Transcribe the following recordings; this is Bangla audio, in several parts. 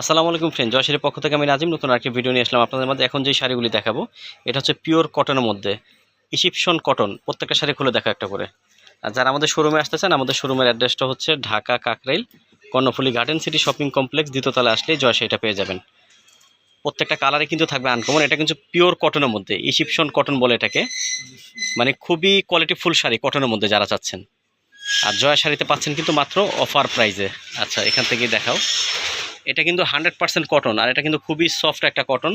আসসালামু আলাইকুম ফ্রেন্ড জয়শ্রীর পক্ষ থেকে আমি নাজিম, নতুন আরেকটি ভিডিও নিয়ে আসলাম আপনাদের মধ্যে এখন যে শাড়িগুলি দেখাবো, এটা হচ্ছে পিওর কটনের মধ্যে। ইজিপশন কটন প্রত্যেকটা শাড়ি খুলে দেখা একটা করে। আর যারা আমাদের শোরুমে আসতে চান, আমাদের শোরুমের অ্যাড্রেসটা হচ্ছে Dhaka Kakrail, Karnaphuli garden city shopping complex দ্বিতীয়তলা আসলে জয় শাড়িটা পেয়ে যাবেন। প্রত্যেকটা কালারে কিন্তু থাকবে আনকমন এটা কিন্তু পিওর কটনের মধ্যে ইজিপশন কটন বলে এটাকে। মানে খুবই কোয়ালিটি ফুল শাড়ি কটনের মধ্যে যারা চাচ্ছেন। আর জয়া শাড়িতে পাচ্ছেন কিন্তু মাত্র অফার প্রাইজে আচ্ছা এখান থেকে দেখাও। এটা কিন্তু হান্ড্রেড পার্সেন্ট কটন আর এটা কিন্তু খুবই সফট একটা কটন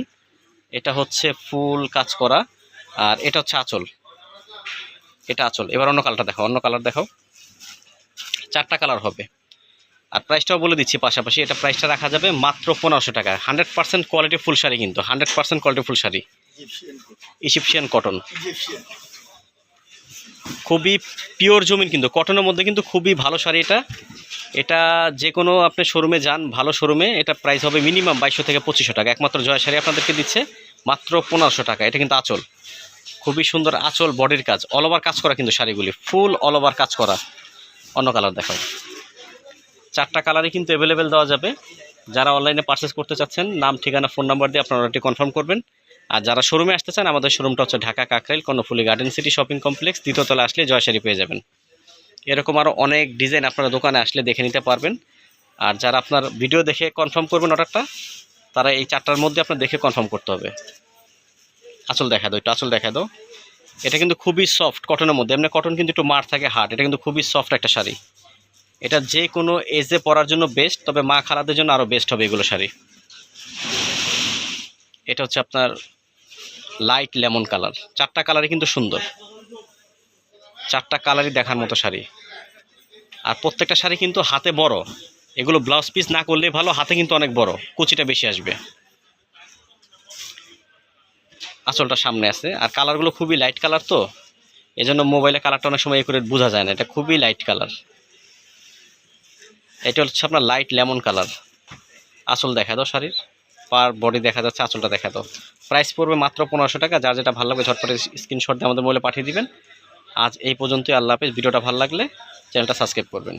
এটা হচ্ছে ফুল কাজ করা আর এটা হচ্ছে আঁচল। এটা আঁচল। এবার অন্য কালারটা দেখো অন্য কালার দেখাও। চারটা কালার হবে। আর প্রাইসটাও বলে দিচ্ছি পাশাপাশি এটা প্রাইসটা রাখা যাবে মাত্র পনেরোশো টাকা hundred percent quality full sari কিন্তু hundred percent quality full sari. Egyptian cotton খুবই পিওর জমিন কিন্তু কটনের মধ্যে কিন্তু খুবই ভালো শাড়ি এটা। এটা যে কোনো আপনি শোরুমে যান, ভালো শোরুমে এটা প্রাইস হবে মিনিমাম বাইশশো থেকে পঁচিশশো টাকা। একমাত্র জয় শাড়ি আপনাদেরকে দিচ্ছে মাত্র পনেরোশো টাকা। এটা কিন্তু আঁচল। খুবই সুন্দর আঁচল বডির কাজ। অল ওভার কাজ করা কিন্তু শাড়িগুলি। ফুল অল ওভার কাজ করা। অন্য কালার দেখাও। চারটা কালারই কিন্তু অ্যাভেলেবেল দেওয়া যাবে। যারা অনলাইনে পারচেস করতে চাচ্ছেন, নাম, ঠিকানা ফোন নাম্বার দিয়ে আপনারা অর্ডারটি কনফার্ম করবেন। আর যারা শোরুমে আসতে চান, আমাদের শোরুমটা হচ্ছে Dhaka Kakrail, Karnaphuli garden city shopping complex দ্বিতীয়তলা আসলে জয়শাড়ি পেয়ে যাবেন। এরকম আরও অনেক ডিজাইন আপনারা দোকানে আসলে দেখে নিতে পারবেন। আর যারা আপনার ভিডিও দেখে কনফার্ম করবেন অর্ডারটা তারা এই চারটার মধ্যে আপনার দেখে কনফার্ম করতে হবে। আঁচল দেখা দাও, একটু আঁচল দেখা দাও। এটা কিন্তু খুবই সফট কটনের মধ্যে। এমনি কটন কিন্তু একটু মার থাকে হার্ড এটা কিন্তু খুবই সফট একটা শাড়ি। এটা যে কোনো এজে পরার জন্য বেস্ট তবে মা খালাদের জন্য আরও বেস্ট হবে এগুলো শাড়ি। এটা হচ্ছে আপনার লাইট লেমন কালার চারটা কালারই কিন্তু সুন্দর। চারটা কালারই দেখার মতো শাড়ি। আর প্রত্যেকটা শাড়ি কিন্তু হাতে বড়। এগুলো ব্লাউজ পিস না করলে ভালো, হাতে কিন্তু অনেক বড়। কুচিটা বেশি আসবে। আঁচলটা সামনে আছে। আর কালারগুলো খুবই লাইট কালার তো। এই জন্য মোবাইলে কালারটা অনেক সময় এ করে বোঝা যায় না। এটা খুবই লাইট কালার এটা হচ্ছে আপনার লাইট লেমন কালার আঁচল দেখা দাও শাড়ির। পার বডি দেখা যাচ্ছে, আঁচলটা দেখা দাও। প্রাইস পড়বে মাত্র পনেরোশো টাকা। যার যেটা ভালো লাগবে ঝটপটে স্ক্রিনশট দিয়ে আমাদের মোবাইলে পাঠিয়ে দিবেন। আজ এই পর্যন্তই আল্লাহ হাফেজ। ভিডিওটা ভালো লাগলে চ্যানেলটা সাবস্ক্রাইব করবেন।